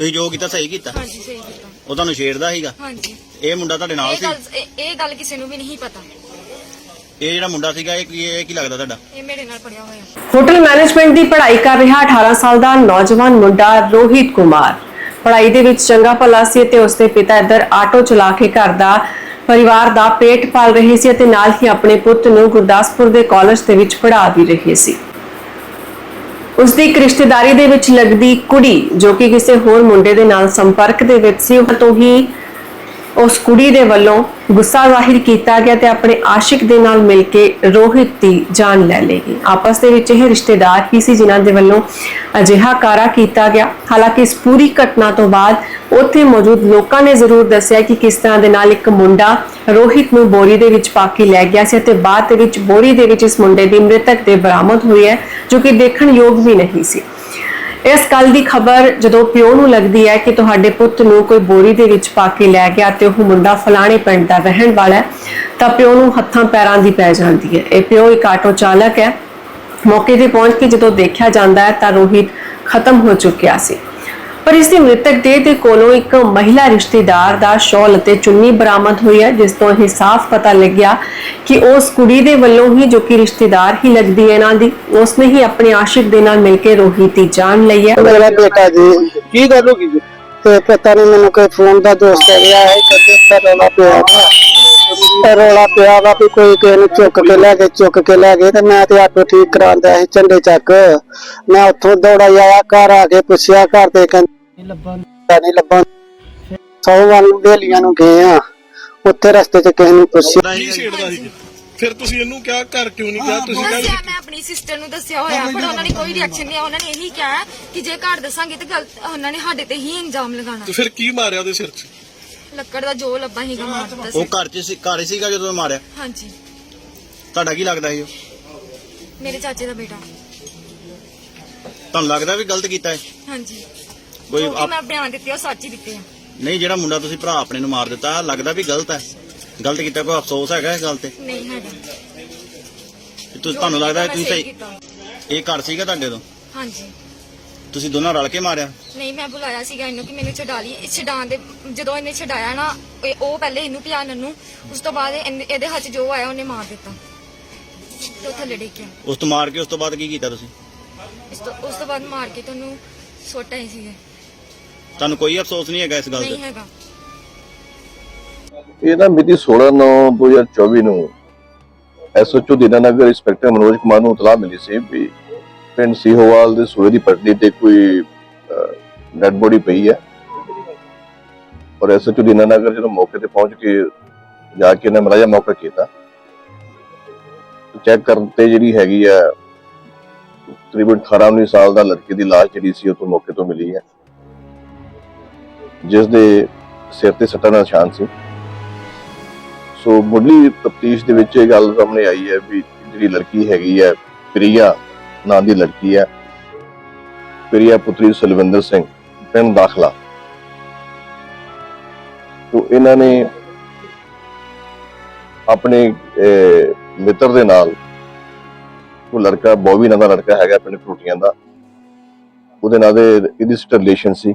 ਤੁਸੀਂ ਜੋ ਕੀਤਾ ਸਹੀ ਕੀਤਾ। ਹਾਂਜੀ ਸਹੀ ਕੀਤਾ। ਉਹ ਤੁਹਾਨੂੰ ਛੇੜਦਾ ਸੀਗਾ? ਹਾਂਜੀ। ਇਹ ਮੁੰਡਾ ਤੁਹਾਡੇ ਨਾਲ ਇਹ ਸੀ? ਗੱਲ ਇਹ- ਇਹ ਗੱਲ ਕਿਸੇ ਨੂੰ ਵੀ ਨਹੀਂ ਪਤਾ। ਇਹ ਜਿਹੜਾ ਮੁੰਡਾ ਸੀਗਾ ਇਹ ਕੀ ਇਹ ਕੀ ਲੱਗਦਾ ਤੁਹਾਡਾ? ਇਹ ਮੇਰੇ ਨਾਲ ਪੜਿਆ ਹੋਇਆ। ਹੋਟਲ ਮੈਨੇਜਮੈਂਟ ਦੀ ਪੜ੍ਹਾਈ ਕਰ ਰਿਹਾ 18 ਸਾਲ ਦਾ ਨੌਜਵਾਨ ਮੁੰਡਾ ਰੋਹਿਤ ਕੁਮਾਰ। ਪੜ੍ਹਾਈ ਦੇ ਵਿੱਚ ਚੰਗਾ ਭਲਾ ਸੀ ਤੇ ਉਸਦੇ ਪਿਤਾ ਇੱਧਰ ਆਟੋ ਚਲਾ ਕੇ ਘਰ ਦਾ ਪਰਿਵਾਰ ਦਾ ਪੇਟ ਪਾਲ ਰਹੇ ਸੀ ਅਤੇ ਨਾਲ ਹੀ ਆਪਣੇ ਪੁੱਤ ਨੂੰ ਗੁਰਦਾਸਪੁਰ ਦੇ ਕਾਲਜ ਦੇ ਵਿੱਚ ਪੜ੍ਹਾ ਵੀ ਰਹੇ ਸੀ। ਉਸ ਦੀ ਇੱਕ ਰਿਸ਼ਤੇਦਾਰੀ ਦੇ ਵਿੱਚ ਲੱਗਦੀ ਕੁੜੀ, ਜੋ ਕਿ ਕਿਸੇ ਹੋਰ ਮੁੰਡੇ ਦੇ ਨਾਲ ਸੰਪਰਕ ਦੇ ਵਿੱਚ ਸੀ, ਉਹ ਤੋਂ ਹੀ ਉਸ ਕੁੜੀ ਦੇ ਵੱਲੋਂ ਗੁੱਸਾ ਜ਼ਾਹਿਰ ਕੀਤਾ ਗਿਆ ਤੇ ਆਪਣੇ ਆਸ਼ਿਕ ਦੇ ਨਾਲ ਮਿਲ ਕੇ ਰੋਹਿਤ ਦੀ ਜਾਨ ਲੈ ਲਈ ਆਪਸ ਦੇ ਵਿੱਚ ਇਹ ਰਿਸ਼ਤੇਦਾਰ ਹੀ ਸੀ ਜਿਨ੍ਹਾਂ ਦੇ ਵੱਲੋਂ ਅਜਿਹਾ ਕਾਰਾ ਕੀਤਾ ਗਿਆ? ਹਾਲਾਂਕਿ ਇਸ ਪੂਰੀ ਘਟਨਾ ਤੋਂ ਬਾਅਦ ਉੱਥੇ ਮੌਜੂਦ ਲੋਕਾਂ ਨੇ ਜ਼ਰੂਰ ਦੱਸਿਆ ਕਿ ਕਿਸ ਤਰ੍ਹਾਂ ਦੇ ਨਾਲ ਇੱਕ ਮੁੰਡਾ ਰੋਹਿਤ ਨੂੰ ਬੋਰੀ ਦੇ ਵਿੱਚ ਪਾ ਕੇ ਲੈ ਗਿਆ ਸੀ ਤੇ ਬਾਅਦ ਦੇ ਵਿੱਚ ਬੋਰੀ ਦੇ ਵਿੱਚ ਇਸ ਮੁੰਡੇ ਦੀ ਮ੍ਰਿਤਕ ਦੇ ਬਰਾਮਦ ਹੋਈ ਹੈ, ਜੋ ਕਿ ਦੇਖਣ ਯੋਗ ਵੀ ਨਹੀਂ ਸੀ। ਇਸ ਗੱਲ ਦੀ ਖਬਰ ਜਦੋਂ ਪਿਓ ਨੂੰ ਲੱਗਦੀ ਹੈ ਕਿ ਤੁਹਾਡੇ ਪੁੱਤ ਨੂੰ ਕੋਈ ਬੋਰੀ ਦੇ ਵਿੱਚ ਪਾ ਕੇ ਲੈ ਗਿਆ ਤੇ ਉਹ ਮੁੰਡਾ ਫਲਾਣੇ ਪਿੰਡ ਦਾ ਰਹਿਣ ਵਾਲਾ ਹੈ, ਤਾਂ ਪਿਓ ਨੂੰ ਹੱਥਾਂ ਪੈਰਾਂ ਦੀ ਪੈ ਜਾਂਦੀ ਹੈ। ਇਹ ਪਿਓ ਇੱਕ ਆਟੋ ਚਾਲਕ ਹੈ। ਮੌਕੇ ਤੇ ਪਹੁੰਚ ਕੇ ਜਦੋਂ ਦੇਖਿਆ ਜਾਂਦਾ ਹੈ ਤਾਂ ਰੋਹਿਤ ਖਤਮ ਹੋ ਚੁੱਕਿਆ ਸੀ। ਪਰ ਇਸ ਦੀ ਮ੍ਰਿਤਕ ਦੇਹ ਦੇ ਕੋਲੋਂ ਇੱਕ ਮਹਿਲਾ ਰਿਸ਼ਤੇਦਾਰ ਦਾ ਸ਼ਾਲ ਅਤੇ ਚੁੰਨੀ ਬਰਾਮਦ ਹੋਈ ਹੈ ਜਿਸ ਤੋਂ ਇਹ ਸਾਫ਼ ਪਤਾ ਲੱਗਿਆ ਕਿ ਉਸ ਕੁੜੀ ਦੇ ਵੱਲੋਂ ਹੀ ਜੋ ਕਿ ਰਿਸ਼ਤੇਦਾਰ ਹੀ ਲੱਗਦੀ ਹੈ ਇਹਨਾਂ ਦੀ ਉਸਨੇ ਹੀ ਆਪਣੇ ਆਸ਼ਿਕ ਦੇ ਨਾਲ ਮਿਲ ਕੇ ਰੋਹਿਤ ਦੀ ਜਾਨ ਲਈ ਹੈ। ਮੇਰਾ ਬੇਟਾ ਜੀ। ਕੀ ਗੱਲ ਹੋ ਗਈ ਜੀ? ਤੇ ਪਤਾ ਨਹੀਂ ਮੈਨੂੰ ਕੋਈ ਫੋਨ ਦਾ ਦੋਸਤ ਗਿਆ ਹੈ ਕਿ ਤੇ ਰੌਲਾ ਪਿਆ ਵਾ। ਤੇ ਰੌਲਾ ਪਿਆ ਵਾ ਵੀ ਕੋਈ ਕਿਸੇ ਨੂੰ ਚੁੱਕ ਕੇ ਲੈ ਗਏ ਚੁੱਕ ਕੇ ਲੈ ਗਏ ਤੇ ਮੈਂ ਤੇ ਆਟੋ ਠੀਕ ਕਰਾਉਂਦਾ ਸੀ ਝੰਡੇ ਚੱਕ। ਮੈਂ ਉੱਥੋਂ ਦੌੜਾ ਆਇਆ ਘਰ ਆ ਕੇ ਪੁੱਛਿਆ ਘਰ ਦੇ ਕਹਿੰਦੇ ਲੱਭਣ ਨਹੀਂ ਲੱਭਣ ਸੌ ਵੱਲ ਵੇਲੀਆਂ ਨੂੰ ਗਏ ਆ। ਉੱਥੇ ਰਸਤੇ 'ਚ ਕਿਸੇ ਨੂੰ ਪੁੱਛਿਆ। ਕੀ ਛੇੜਦਾ ਸੀ। ਫਿਰ ਤੁਸੀਂ ਇਹਨੂੰ ਕਿਹਾ ਘਰ ਕਿਉਂ ਨਹੀਂ ਕਿਹਾ? ਤੁਸੀਂ ਦੱਸਿਆ ਕਿਹਾ ਮੈਂ ਆਪਣੀ ਸਿਸਟਰ ਨੂੰ ਦੱਸਿਆ ਹੋਇਆ ਪਰ ਉਹਨਾਂ ਨੇ ਕੋਈ ਰਿਐਕਸ਼ਨ ਨਹੀਂ ਉਹਨਾਂ ਨੇ ਇਹੀ ਕਿਹਾ ਕਿ ਜੇ ਘਰ ਦੱਸਾਂਗੇ ਤੇ ਗਲਤ ਉਹਨਾਂ ਨੇ ਸਾਡੇ ਤੇ ਹੀ ਇਲਜ਼ਾਮ ਲਗਾਉਣਾ। ਤੇ ਫਿਰ ਕੀ ਮਾਰਿਆ ਉਹਦੇ ਸਿਰ 'ਚ? ਲੱਕੜ ਦਾ ਜੋ ਲੱਭਾ ਹੀਗਾ ਮਾਰ ਦਿੱਤਾ ਉਹ ਸੀ। ਘਰ 'ਚ ਸੀ ਘਰ ਹੀ ਸੀਗਾ ਜਦੋਂ ਮਾਰਿਆ। ਹਾਂਜੀ। ਤੁਹਾਡਾ ਕੀ ਲੱਗਦਾ ਸੀ ਉਹ? ਮੇਰੇ ਚਾਚੇ ਦਾ ਬੇਟਾ। ਤੁਹਾਨੂੰ ਲੱਗਦਾ ਵੀ ਗਲਤ ਕੀਤਾ ਹੈ ਹਾਂਜੀ। ਕੋਈ ਆਪ- ਮੈਂ ਬਿਆਨ ਦਿੱਤੇ ਉਹ ਸੱਚ ਹੀ ਦਿੱਤੇ ਆ। ਨਹੀਂ ਜਿਹੜਾ ਮੁੰਡਾ ਤੁਸੀਂ ਭਰਾ ਆਪਣੇ ਨੂੰ ਮਾਰ ਦਿੱਤਾ ਲੱਗਦਾ ਵੀ ਗਲਤ ਹੈ। ਗਲਤ ਕੀਤਾ ਕੋਈ ਅਫਸੋਸ ਹੈਗਾ ਇਸ ਗੱਲ ਤੇ? ਨਹੀਂ ਹੈਗਾ। ਕਿ ਤੁਸੀਂ ਤੁਹਾਨੂੰ ਲੱਗਦਾ ਹੈ ਤੁਸੀਂ ਸਹੀ ਕੀਤਾ। ਇਹ ਘਰ ਸੀਗਾ ਤੁਹਾਡੇ ਤੋਂ? ਹਾਂਜੀ। ਤੁਸੀਂ ਦੋਨਾਂ ਰਲ ਕੇ ਮਾਰਿਆ? ਨਹੀਂ ਮੈਂ ਬੁਲਾਇਆ ਸੀਗਾ ਇਹਨੂੰ ਕਿ ਮੈਨੂੰ ਛਡਾ ਲਈ। ਇਹ ਛਡਾਉਣ ਦੇ ਜਦੋਂ ਇਹਨੇ ਛਡਾਇਆ ਨਾ ਇਹ- ਉਹ ਪਹਿਲੇ ਇਹਨੂੰ ਪਿਆ ਨੰਨੂ ਉਸ ਤੋਂ ਬਾਅਦ ਇਹਨੇ- ਇਹਦੇ ਹੱਥ 'ਚ ਜੋ ਆਇਆ ਉਹਨੇ ਮਾਰ ਦਿੱਤਾ। ਤੇ ਉਹ ਥੱਲੇ ਡਿੱਗ ਗਿਆ। ਉਸ ਤੋਂ ਮਾਰ ਕੇ ਉਸ ਤੋਂ ਬਾਅਦ ਕੀ ਕੀਤਾ ਤੁਸੀਂ? ਇਸ ਤੋਂ ਉਸ ਤੋਂ ਬਾਅਦ ਮਾਰ ਕੇ ਤੁਹਾਨੂੰ ਸੁੱਟ ਆਏ ਸੀਗੇ। ਤੁਹਾਨੂੰ ਕੋਈ ਅਫਸੋਸ ਨਹੀਂ ਹੈਗਾ ਇਸ ਗੱਲ ਨਹੀਂ ਤੇ ਹੈਗਾ। ਇਹ ਨਾ ਮਿਤੀ 16/9/2024 ਨੂੰ ਐਸਓਚਓ ਦੀਨਾਨਗਰ ਇੰਸਪੈਕਟਰ ਮਨੋਜ ਕੁਮਾਰ ਨੂੰ ਇਤਲਾਹ ਮਿਲੀ ਸੀ ਵੀ ਪਿੰਡ ਸੀਹੋਵਾਲ ਦੇ ਸੂਏ ਦੀ ਪਟੜੀ ਤੇ ਕੋਈ ਡੈਡ ਬੋਡੀ ਪਈ ਹੈ। ਔਰ ਐਸਓਚਓ ਦੀਨਾਨਗਰ ਜਦੋਂ ਮੌਕੇ ਤੇ ਪਹੁੰਚ ਕੇ ਜਾ ਕੇ ਉਹਨੇ ਮਰਾਇਆ ਮੌਕਾ ਕੀਤਾ ਚੈੱਕ ਕਰਨ ਤੇ ਜਿਹੜੀ ਹੈਗੀ ਆ ਤਕਰੀਬਨ 18 19 ਸਾਲ ਦਾ ਲੜਕੇ ਦੀ ਲਾਸ਼ ਜਿਹੜੀ ਸੀ ਉਹ ਤੋਂ ਮੌਕੇ ਤੋਂ ਮਿਲੀ ਹੈ। ਜਿਸ ਦੇ ਸਿਰ ਤੇ ਸੱਟਾਂ ਦਾ ਨਿਸ਼ਾਨ ਸੀ। ਸੋ ਮੁੱਢਲੀ ਤਫਤੀਸ਼ ਦੇ ਵਿੱਚ ਇਹ ਗੱਲ ਸਾਹਮਣੇ ਆਈ ਹੈ ਵੀ ਜਿਹੜੀ ਲੜਕੀ ਹੈਗੀ ਹੈ, ਪ੍ਰਿਆ ਨਾਂ ਦੀ ਲੜਕੀ ਹੈ। ਪ੍ਰਿਆ ਪੁੱਤਰੀ ਸੁਲਵਿੰਦਰ ਸਿੰਘ, ਪਿੰਡ ਦਾਖਲਾ। ਤੋ ਇਹਨਾਂ ਨੇ ਆਪਣੇ ਮਿੱਤਰ ਦੇ ਨਾਲ ਉਹ ਲੜਕਾ, ਬੋਬੀ ਨਾਂ ਦਾ ਲੜਕਾ ਹੈਗਾ ਪਿੰਡ ਫਰੂਟੀਆਂ ਦਾ। ਉਹਦੇ ਨਾਲ ਦੇ ਇਹਦੀ ਰਿਲੇਸ਼ਨ ਸੀ।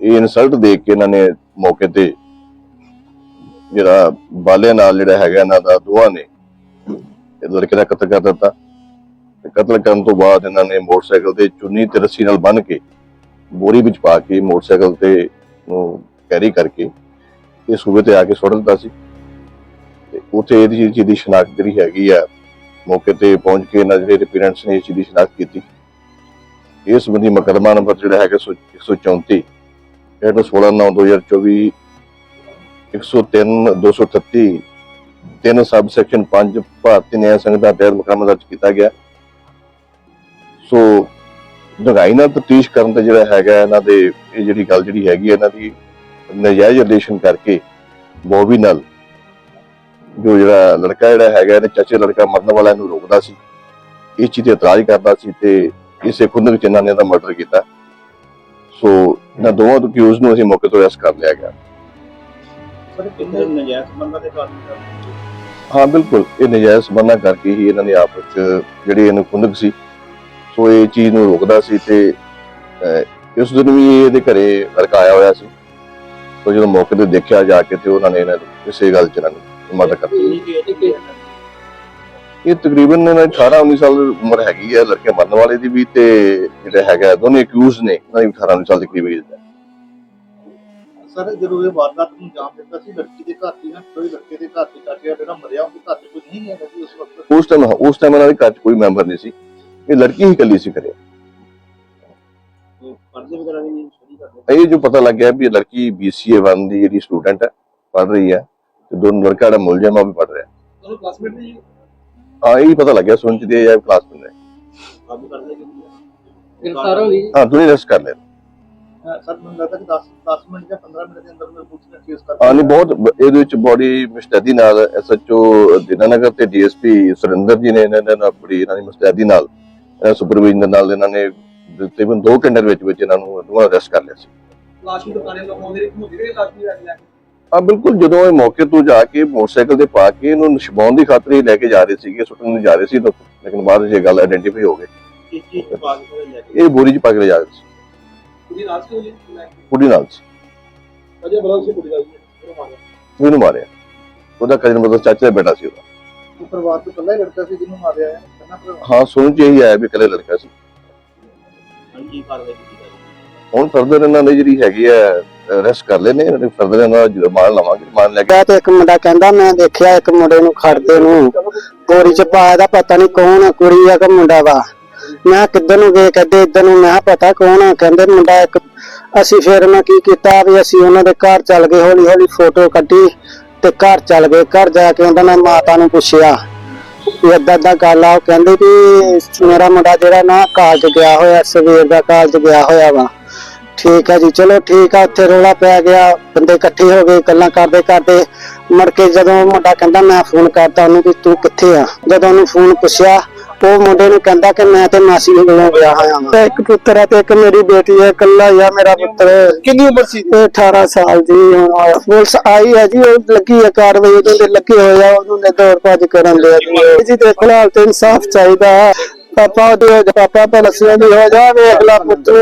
ਇਹ ਇਨਸਲਟ ਦੇਖ ਕੇ ਇਹਨਾਂ ਨੇ ਮੌਕੇ ਤੇ ਜਿਹੜਾ ਬਾਲੇ ਨਾਲ ਜਿਹੜਾ ਹੈਗਾ ਇਹਨਾਂ ਦਾ ਦੋਹਾਂ ਨੇ ਇਹ ਲੜਕੇ ਦਾ ਕਤਲ ਕਰ ਦਿੱਤਾ। ਤੇ ਕਤਲ ਕਰਨ ਤੋਂ ਬਾਅਦ ਇਹਨਾਂ ਨੇ ਮੋਟਰਸਾਈਕਲ ਤੇ ਚੁੰਨੀ ਤੇ ਰੱਸੀ ਨਾਲ ਬੰਨ੍ਹ ਕੇ ਬੋਰੀ ਵਿੱਚ ਪਾ ਕੇ ਮੋਟਰਸਾਈਕਲ ਤੇ ਨੂੰ ਕੈਰੀ ਕਰਕੇ ਇਹ ਸੂਬੇ ਤੇ ਆ ਕੇ ਸੁੱਟ ਦਿੱਤਾ ਸੀ। ਤੇ ਉੱਥੇ ਇਹਦੀ ਚੀਜ਼ ਦੀ ਸ਼ਨਾਖਤ ਜਿਹੜੀ ਹੈਗੀ ਆ, ਮੌਕੇ ਤੇ ਪਹੁੰਚ ਕੇ ਇਹਨਾਂ ਜਿਹੜੇ ਪੇਰੈਂਟਸ ਨੇ ਇਸ ਚੀਜ਼ ਦੀ ਸ਼ਨਾਖਤ ਕੀਤੀ। ਇਸ ਸੰਬੰਧੀ ਮੁਕੱਦਮਾ ਨੰਬਰ ਜਿਹੜਾ ਹੈਗਾ ਸੌ- 134 ਜਿਹੜਾ 16 9 2024 103 238 ਤਿੰਨ ਸਬ ਸੈਕਸ਼ਨ 5 ਭਾਰਤੀ ਨਿਆਂ ਸੰਹਿਤਾ ਤਹਿਤ ਮੁਕੱਦਮਾ ਦਰਜ ਕੀਤਾ ਗਿਆ। ਸੋ ਡੂੰਘਾਈ ਨਾਲ ਤਫਤੀਸ਼ ਕਰਨ ਤੇ ਜਿਹੜਾ ਹੈਗਾ ਇਹਨਾਂ ਦੇ ਇਹ ਜਿਹੜੀ ਗੱਲ ਜਿਹੜੀ ਹੈਗੀ ਇਹਨਾਂ ਦੀ ਨਜਾਇਜ਼ ਰਿਲੇਸ਼ਨ ਕਰਕੇ ਬੋਬੀ ਨਾਲ ਜੋ ਜਿਹੜਾ ਲੜਕਾ ਜਿਹੜਾ ਹੈਗਾ ਇਹਨੇ ਚਾਚੇ ਲੜਕਾ ਮਰਨ ਵਾਲਾ ਇਹਨੂੰ ਰੋਕਦਾ ਸੀ। ਇਸ ਚੀਜ਼ ਤੇ ਇਤਰਾਜ਼ ਕਰਦਾ ਸੀ ਤੇ ਇਸੇ ਖੁੰਦਕ ਚ ਇਹਨਾਂ ਨੇ ਇਹਦਾ ਮਰਡਰ ਕੀਤਾ। ਸੋ ਇਹਨਾਂ ਦੋਵਾਂ ਤੋਂ ਅਕਿਊਜ਼ ਨੂੰ ਅਸੀਂ ਮੌਕੇ ਤੋਂ ਅਰੈਸਟ ਕਰ ਲਿਆ ਗਿਆ। ਸਰ ਕਿੰਨੇ ਨਜਾਇਜ਼ ਬੰਦਾ ਦੇ ਕਾਰਨ ਹਾਂ ਬਿਲਕੁਲ। ਇਹ ਨਜਾਇਜ਼ ਸਬੰਧਾਂ ਕਰਕੇ ਹੀ ਇਹਨਾਂ ਨੇ ਆਪਸ ਚ ਜਿਹੜੀ ਇਹਨੂੰ ਖੁੰਦਕ ਸੀ ਸੋ ਇਹ ਚੀਜ਼ ਨੂੰ ਰੋਕਦਾ ਸੀ ਤੇ ਅਹ, ਇਸ ਦਿਨ ਵੀ ਇਹਦੇ ਘਰੇ ਲੜਕਾ ਆਇਆ ਹੋਇਆ ਸੀ। ਸੋ ਜਦੋਂ ਮੌਕੇ ਤੇ ਦੇਖਿਆ ਜਾ ਕੇ ਤੇ ਉਹਨਾਂ ਨੇ ਇਹਨਾਂ ਨੂੰ ਕਿਸੇ ਗੱਲ ਚ ਇਹਨਾਂ ਨੂੰ ਮਦਦ ਇਹ ਤਕਰੀਬਨ ਇਹਨਾਂ ਦੀ 18 19 ਸਾਲ ਉਮਰ ਹੈਗੀ ਹੈ ਲੜਕੇ ਮਰਨ ਵਾਲੇ ਦੀ ਵੀ ਤੇ ਜਿਹੜਾ ਹੈਗਾ ਦੋਨੇ ਅਕਿਊਜ਼ ਨੇ ਉਹਨਾਂ ਦੀ 18 19 ਸਾਲ ਦੀ ਕਰੀਬ ਏਜ ਹੈ ਸਰ ਜਦੋਂ ਇਹ ਵਾਰਦਾਤ ਨੂੰ ਦਿੱਤਾ ਸੀ ਲੜਕੀ ਦੇ ਘਰ ਦੀ ਨਾ ਕੋਈ ਲੜਕੇ ਦੇ ਘਰ ਦੇ ਚਾਚਾ ਜਿਹੜਾ ਮਰਿਆ ਉਹਦੇ ਘਰ ਤੇ ਕੁਝ ਨਹੀਂ ਹੈਗਾ ਸੀ ਉਸ ਵਕਤ? ਉਸ ਟਾਈਮ ਉਸ ਟਾਈਮ ਦੇ ਘਰ ਕੋਈ ਮੈਂਬਰ ਨਹੀਂ ਸੀ। ਇਹ ਲੜਕੀ ਹੀ ਇਕੱਲੀ ਸੀ ਘਰੇ। ਪਰਦੇ ਵਗੈਰਾ ਵੀ ਨਹੀਂ ਕਰਦੇ? ਇਹ ਜੋ ਪਤਾ ਲੱਗਿਆ ਵੀ ਇਹ ਲੜਕੀ BCA 1 ਦੀ ਜਿਹੜੀ ਸਟੂਡੈਂਟ ਹੈ ਪੜ ਰਹੀ ਹੈ ਤੇ ਦੋਨੋਂ ਲੜਕਾ ਜਿਹੜਾ ਮੁਲਜ਼ਮ ਆ ਉਹ ਵੀ ਪੜ ਰਿਹਾ। ਤੁਹਾਨੂੰ ਕਲਾਸਮੇਟ ਨਹੀਂ ਹਾਂ ਇਹ ਪਤਾ ਲੱਗਿਆ ਸੁਣ ਚ ਦੇ ਜਾਂ ਕਲਾਸ ਵਿੱਚ ਕਾਬੂ ਕਰਦੇ ਕਿ ਗ੍ਰਿਫਤਾਰ ਹੋ ਗਈ ਹਾਂ ਦੋਨੇ ਰੈਸਟ ਕਰ ਲਿਆ। ਸਰ ਮੈਨੂੰ ਲੱਗਦਾ ਕਿ 10 10 ਮਿੰਟ ਜਾਂ 15 ਮਿੰਟ ਦੇ ਅੰਦਰ ਅੰਦਰ ਪੁਲਿਸ ਨੇ ਕੇਸ ਕਰ ਹਾਂ ਨਹੀਂ ਬਹੁਤ ਇਹਦੇ ਵਿੱਚ ਬੜੀ ਮੁਸਤੈਦੀ ਨਾਲ ਐਸਐਚਓ ਦਿਨਾਨਗਰ ਤੇ ਡੀਐਸਪੀ ਸੁਰਿੰਦਰ ਜੀ ਨੇ ਇਹਨਾਂ ਨਾਲ ਬੜੀ ਇਹਨਾਂ ਦੀ ਮੁਸਤੈਦੀ ਨਾਲ ਸੁਪਰਵਾਈਜ਼ਰ ਨਾਲ ਇਹਨਾਂ ਨੇ ਤਕਰੀਬਨ 2 ਘੰਟੇ ਦੇ ਵਿੱਚ ਵਿੱਚ ਇਹਨਾਂ ਨੂੰ ਦੋਵਾਂ ਅਰੈਸਟ ਕਰ ਲਿਆ ਸੀ। ਲਾਸ਼ ਨੂੰ ਦੁਕਾਨੇ ਲੋਕ ਆਉਂਦੇ ਨੇ ਮੁੰਡੇ ਲਾਸ਼ ਨਹੀਂ ਰੱਖ ਲੈ ਆ ਬਿਲਕੁਲ ਜਦੋਂ ਇਹ ਮੌਕੇ ਤੋਂ ਜਾ ਕੇ ਮੋਟਰਸਾਈਕਲ ਤੇ ਪਾ ਕੇ ਇਹਨੂੰ ਛਪਾਉਣ ਦੀ ਖਾਤਰ ਹੀ ਲੈ ਕੇ ਜਾ ਰਹੇ ਸੀਗੇ ਸੁੱਟਣ ਨੂੰ ਜਾ ਰਹੇ ਸੀ ਤਾਂ ਲੇਕਿਨ ਬਾਅਦ ਵਿੱਚ ਇਹ ਗੱਲ ਆਇਡੈਂਟੀਫਾਈ ਹੋ ਗਈ। ਇਹ ਬੋਰੀ 'ਚ ਪਾ ਕੇ ਲੈ ਜਾ ਰਹੇ ਸੀ। ਕੁੜੀ ਲਾਸ਼ ਕਿਉਂ ਲੈ ਕੇ ਕੁੜੀ ਨਾਲ ਸੀ। ਅਜੇ ਬੜਾ ਸੀ ਕੁੜੀ ਉਹ ਮਾਰਿਆ। ਉਹਨੂੰ ਮਾਰਿਆ। ਉਹਦਾ ਕਜ਼ਨ ਮਤਲਬ ਚਾਚਾ ਦਾ ਬੇਟਾ ਸੀ ਉਹਦਾ। ਉਹ ਪਰਿਵਾਰ ਤੋਂ ਇਕੱਲਾ ਹੀ ਲੜਕਾ ਸੀ ਜਿਹਨੂੰ ਮਾਰਿਆ ਹੈ? ਹਾਂ ਸੁਣ ਚ ਇਹੀ ਆਇਆ ਵੀ ਇਕੱਲੇ ਲੜਕਾ ਸੀ। ਕੀ ਕਾਰਵਾਈ ਕੀਤੀ ਹੁਣ ਫਰਦਰ ਇਹਨਾਂ ਨੇ ਜਿਹੜੀ ਹੈਗੀ ਹੈ ਅਰੈਸਟ ਕਰ ਲੈਨੇ ਇਹਨਾਂ ਨੇ ਫਰਦਰ ਇਹਨਾਂ ਦਾ ਜੁਰਮਾਨਾ ਲਵਾਂਗੇ ਮਾਨ ਲੈ ਕੇ। ਗਿਆ ਤੇ ਇੱਕ ਮੁੰਡਾ ਕਹਿੰਦਾ, ਮੈਂ ਦੇਖਿਆ ਇੱਕ ਮੁੰਡੇ ਨੂੰ ਖੜਦੇ ਨੂੰ। ਗੋਰੀ ਚ ਪਾਇਆ ਦਾ ਪਤਾ ਨਹੀਂ ਕੌਣ ਆ, ਕੁੜੀ ਆ ਕਿ ਮੁੰਡਾ ਵਾ। ਮੈਂ ਕਿੱਧਰ ਨੂੰ ਗਏ ਕਹਿੰਦੇ, ਇੱਧਰ ਨੂੰ ਮੈਂ ਕਿਹਾ, ਪਤਾ ਕੌਣ ਆ? ਕਹਿੰਦੇ ਮੁੰਡਾ ਇੱਕ, ਅਸੀਂ ਫਿਰ ਮੈਂ ਕੀ ਕੀਤਾ ਵੀ ਅਸੀਂ ਉਹਨਾਂ ਦੇ ਘਰ ਚੱਲ ਗਏ ਹੌਲੀ ਹੌਲੀ ਫੋਟੋ ਕੱਢੀ ਤੇ ਘਰ ਚੱਲ ਗਏ। ਘਰ ਜਾ ਕੇ ਉਹਨਾਂ ਨੇ ਮਾਤਾ ਨੂੰ ਪੁੱਛਿਆ ਵੀ ਏਦਾਂ ਏਦਾਂ ਗੱਲ ਆ। ਉਹ ਕਹਿੰਦੇ ਵੀ ਮੇਰਾ ਮੁੰਡਾ ਜਿਹੜਾ ਨਾ ਕਾਲਜ ਗਿਆ ਹੋਇਆ, ਸਵੇਰ ਦਾ ਕਾਲਜ ਗਿਆ ਹੋਇਆ ਵਾ। ਠੀਕ ਹੈ ਜੀ ਚਲੋ ਠੀਕ ਆ ਉੱਥੇ ਰੋਲਾ ਪੈ ਗਿਆ ਬੰਦੇ ਇਕੱਠੇ ਹੋ ਗਏ ਗੱਲਾਂ ਕਰਦੇ ਕਰਦੇ ਮੁੜ ਕੇ ਜਦੋਂ ਮੁੰਡਾ ਕਹਿੰਦਾ ਮੈਂ ਫੋਨ ਕਰਤਾ ਉਹਨੂੰ ਵੀ ਤੂੰ ਕਿੱਥੇ ਆ? ਜਦੋਂ ਉਹਨੂੰ ਫੋਨ ਪੁੱਛਿਆ ਉਹ ਮੁੰਡੇ ਨੂੰ ਕਹਿੰਦਾ ਕਿ ਮੈਂ ਤੇ ਮਾਸੀ ਦੇ ਕੋਲੋਂ ਗਿਆ ਹੋਇਆ ਹਾਂ ਇੱਕ ਪੁੱਤਰ ਹੈ ਤੇ ਇੱਕ ਮੇਰੀ ਬੇਟੀ ਹੈ ਇਕੱਲਾ ਹੀ ਆ ਮੇਰਾ ਪੁੱਤਰ। ਕਿੰਨੀ ਉਮਰ ਸੀ? 18 ਸਾਲ ਦੀ ਹੁਣ ਪੁਲਿਸ ਆਈ ਹੈ ਜੀ ਉਹ ਲੱਗੀ ਹੈ ਕਾਰਵਾਈ ਉਹਦੇ ਤੇ ਲੱਗੇ ਹੋਏ ਆ ਉਹਨੂੰ ਨੇ ਦੌੜ ਭੱਜ ਕਰਨ ਲਿਆ ਜੀ। ਜੀ ਦੇ ਖਿਲਾਫ ਤੇ ਇਨਸਾਫ ਚਾਹੀਦਾ ਪਾਪਾ ਉਹਦੇ ਪਾਪਾ ਤਾਂ ਪਲਸਿਆਂ ਦੀ ਹੋ ਜਾ ਵੇਖ ਲਾ ਪੁੱਤਰ।